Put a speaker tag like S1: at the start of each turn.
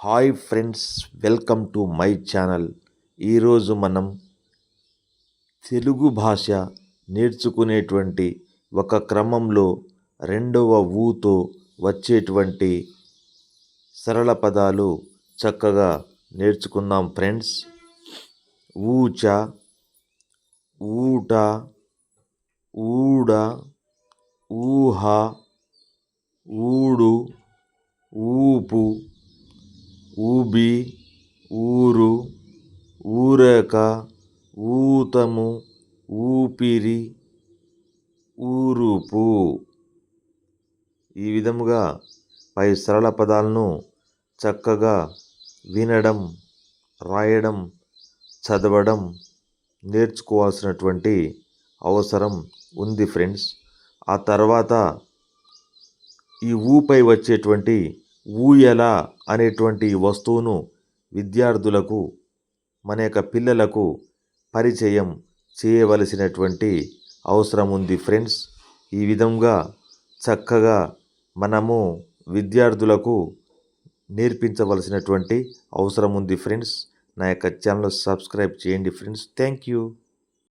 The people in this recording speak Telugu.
S1: Hi friends welcome to my channel. ఈరోజు మనం తెలుగు భాష నేర్చుకునేటువంటి ఒక క్రమంలో రెండవ ఊతో వచ్చేటువంటి సరళ పదాలు చక్కగా నేర్చుకుందాం ఫ్రెండ్స్. ఊచ ఊట ఊడ ఊహ ఊడు ఊబి ఊరు ఊరక ఊతము ఊపిరి ఊరుపు. ఈ విధముగా పై సరళ పదాలను చక్కగా వినడం రాయడం చదవడం నేర్చుకోవాల్సినటువంటి అవసరం ఉంది ఫ్రెండ్స్. ఆ తర్వాత ఈ ఊపై వచ్చేటువంటి ఊయల అనేటువంటి వస్తువును విద్యార్థులకు మన యొక్క పిల్లలకు పరిచయం చేయవలసినటువంటి అవసరం ఉంది ఫ్రెండ్స్. ఈ విధంగా చక్కగా మనము విద్యార్థులకు నేర్పించవలసినటువంటి అవసరం ఉంది ఫ్రెండ్స్. నా యొక్క ఛానల్ సబ్స్క్రైబ్ చేయండి ఫ్రెండ్స్. Thank you.